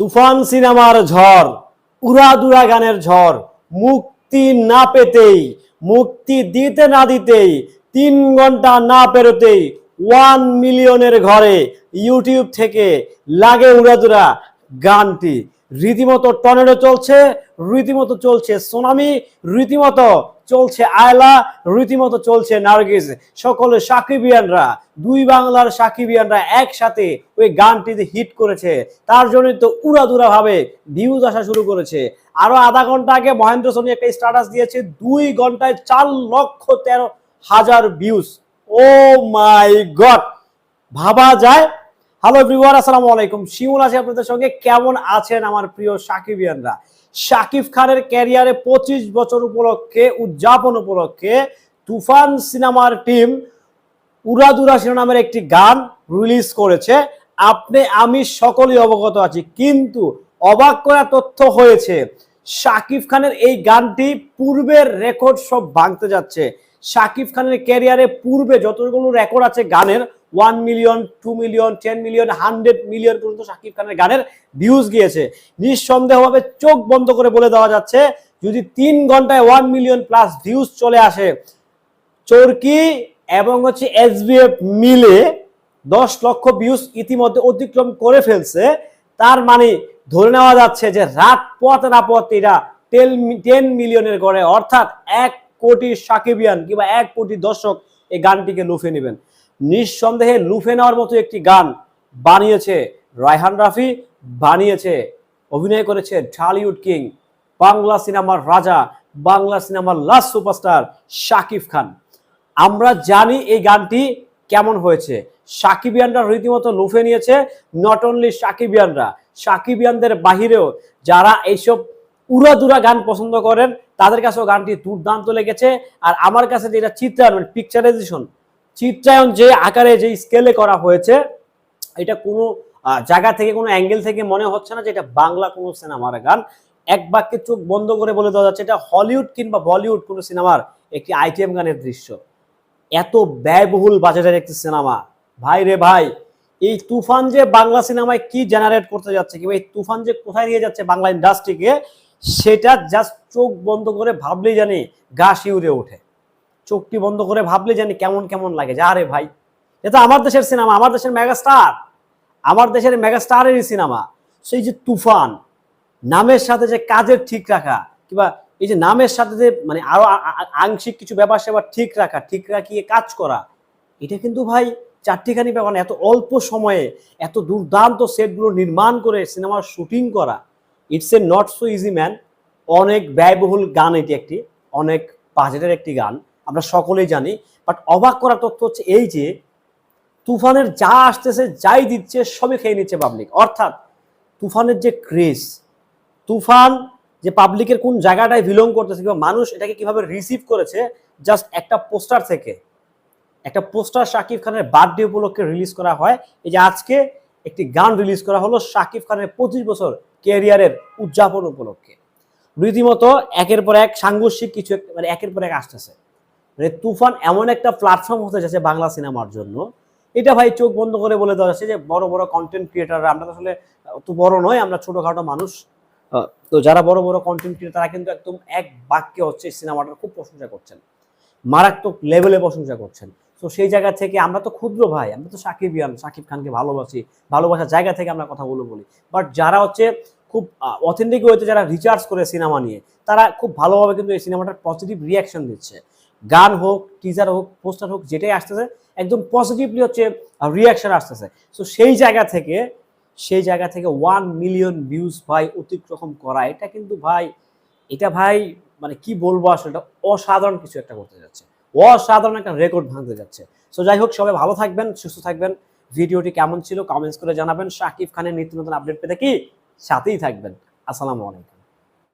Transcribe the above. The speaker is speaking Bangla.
তুফান সিনেমার ঝড়, উড়াদুরা গানের ঝড়, মুক্তি না পেতেই, মুক্তি দিতে না দিতেই, তিন ঘণ্টা না পেরোতেই ওয়ান মিলিয়নের ঘরে ইউটিউব থেকে লাগে উড়াদুরা গানটি। রীতিমতো টর্নেডো চলছে, রীতিমতো চলছে সোনামি, রীতিমতো চলছে আয়লা, রীতিমতো চলছে নার্গিস। সকলে সাকিবিয়ানরা, দুই বাংলার সাকিবিয়ানরা একসাথে ওই গানটিতে হিট করেছে, তার জন্যই তো উড়াদুরা ভাবে ভিউজ আসা শুরু করেছে। আরও আধা ঘণ্টা আগে মহেন্দ্র সোনি একটা স্ট্যাটাস দিয়েছে, দুই ঘন্টায় চার লক্ষ তেরো হাজার ভিউজ ও মাই গড ভাবা যায় হ্যালো এভরিওয়ান আসসালামু আলাইকুম। শিমুল আছি আপনাদের সঙ্গে। কেমন আছেন আমার প্রিয় সাকিবিয়ানরা? শাকিব খানের ক্যারিয়ারে পঁচিশ বছর উপলক্ষে, উদযাপন উপলক্ষে তুফান সিনেমার টিম উড়াদুরা শিরোনামের একটি গান রিলিজ করেছে। আপনি, আমি সকলেই অবগত আছি, কিন্তু অবাক করা তথ্য হয়েছে, শাকিব খানের এই গানটি পূর্বের রেকর্ড সব ভাঙতে যাচ্ছে। শাকিব খানের ক্যারিয়ারে পূর্বে যতগুলো রেকর্ড আছে গানের one million two million ten million hundred million পর্যন্ত শাকিব খানের গানের ভিউজ গিয়েছে। নিঃসন্দেহভাবে চোখ বন্ধ করে বলে দেওয়া যাচ্ছে, যদি তিন ঘন্টায় ওয়ান মিলিয়ন প্লাস ভিউজ চলে আসে, চরকি এবং হচ্ছে এসবিএফ মিলে দশ লক্ষ ভিউজ ইতিমধ্যে অতিক্রম করে ফেলছে। তার মানে ধরে নেওয়া যাচ্ছে যে রাত পথ না পথ এরা টেন মিলিয়নের গড়ে, অর্থাৎ এক কোটি সাকিবিয়ান কিংবা এক কোটি দর্শক এই গানটিকে লুফে নেবেন। নিঃসন্দেহে লুফে নেওয়ার মতো একটি গান বানিয়েছে রায়হান রাফি, বানিয়েছে, অভিনয় করেছে ঢালিউড কিং, বাংলা সিনেমার রাজা, বাংলা সিনেমার লাস্ট সুপারস্টার শাকিব খান। আমরা জানি এই গানটি কেমন হয়েছে। সাকিবিয়ানরা রীতিমতো লুফে নিয়েছে নট অনলি সাকিবিয়ানরা, সাকিবিয়ানদের বাহিরেও যারা এইসব উড়াদুরা গান পছন্দ করেন, তাদের কাছেও গানটি দুর্দান্ত লেগেছে। আর আমার কাছে যেটা চিত্রায়ন মানে পিকচারাইজেশন চিত্রায়ন যে আকারে, যে স্কেলে করা হয়েছে, এটা কোনো জায়গা থেকে, কোনো অ্যাঙ্গেল থেকে মনে হচ্ছে না যে এটা বাংলা কোনো সিনেমার গান। এক বাক্যে চোখ বন্ধ করে বলে দেওয়া যাচ্ছে, এটা হলিউড কিংবা বলিউড কোনো সিনেমার একটি আইটেম গানের দৃশ্য। এত ব্যয়বহুল বাজেটের একটি সিনেমা ভাই রে ভাই, এই তুফান যে বাংলা সিনেমায় কি জেনারেট করতে যাচ্ছে, কিংবা এই তুফান যে কোথায় নিয়ে যাচ্ছে বাংলা ইন্ডাস্ট্রিকে সেটা জাস্ট চোখ বন্ধ করে ভাবলেই জানি গা শিউরে ওঠে। চোখটি বন্ধ করে ভাবলে জানি কেমন কেমন লাগে যা রে ভাই এটা আমার দেশের সিনেমা আমার দেশের মেগাস্টার আমার দেশের মেগাস্টারেরই সিনেমা সেই যে তুফান, নামের সাথে যে কাজের ঠিক রাখা, কিংবা এই যে নামের সাথে যে মানে আরও আংশিক কিছু ব্যাপার সেবার ঠিক রাখা, ঠিক রাখিয়ে কাজ করা, এটা কিন্তু ভাই চারটিখানি ব্যাপার এত অল্প সময়ে এত দুর্দান্ত সেটগুলো নির্মাণ করে সিনেমার শুটিং করা it's a not so easy man অনেক ব্যয়বহুল গান এটি একটি, অনেক বাজেটের একটি গান, আমরা সকলেই জানি। বাট অবাক করার তথ্য হচ্ছে এই যে, তুফানের যা আসতেছে, যাই দিচ্ছে, সবই খেয়ে নিচ্ছে পাবলিক অর্থাৎ, তুফানের যে ক্রেজ তুফান যে পাবলিকের কোন জায়গাটায় বিলং করতেছে কিংবা মানুষ এটাকে কীভাবে রিসিভ করেছে জাস্ট একটা পোস্টার থেকে। একটা পোস্টার শাকিব খানের বার্থডে উপলক্ষে রিলিজ করা হয়। এই যে আজকে একটি গান রিলিজ করা হলো শাকিব খানের পঁচিশ বছর ক্যারিয়ারের উদযাপন উপলক্ষে। রীতিমতো একের পর এক সাংঘর্ষিক কিছু মানে একের পর এক আসতেছে। মানে তুফান এমন একটা প্ল্যাটফর্ম হতে যাচ্ছে বাংলা সিনেমার জন্য। এটা ভাই চোখ বন্ধ করে বলে দেওয়া যাচ্ছে যে বড় বড় কন্টেন্ট ক্রিয়েটাররা আমরা আসলে অত বড় নয়, আমরা ছোটখাটো মানুষ। তো যারা বড় বড় কন্টেন্ট ক্রিয়েটার তারা কিন্তু একদম এক বাক্যে হচ্ছে সিনেমাটার খুব প্রশংসা করছেন। মারাত্মক লেভেলে প্রশংসা করছেন। তো সেই জায়গা থেকে আমরা তো ক্ষুদ্র ভাই, আমরা তো সাকিব ইয়ান, সাকিব খানকে ভালোবাসি, ভালোবাসার জায়গা থেকে আমরা কথাগুলো বলি। বাট যারা হচ্ছে খুব অথেন্টিক ওয়েতে যারা রিচার্জ করে সিনেমা নিয়ে, তারা খুব ভালোভাবে কিন্তু এই সিনেমাটার পজিটিভ রিয়াকশন দিচ্ছে গান হোক টিজার হোক পোস্টার হোক, যেটাই আসতেছে, একদম পজিটিভলি হচ্ছে রিয়াকশন আসতেছে। তো সেই জায়গা থেকে, সেই জায়গা থেকে ওয়ান মিলিয়ন ভিউজ ভাই অতিক্রম করা, এটা কিন্তু ভাই, এটা ভাই মানে কি বলব আসলে অসাধারণ কিছু একটা করতে যাচ্ছে। অসাধারণ একটা রেকর্ড ভাঙতে যাচ্ছে। সো যাই হোক, সবাই ভালো থাকবেন, সুস্থ থাকবেন। ভিডিওটি কেমন ছিল কমেন্টস করে জানাবেন। শাকিব খানের নিত্য নতুন আপডেট পেতে কি? সাথেই থাকবেন। আসসালামু আলাইকুম।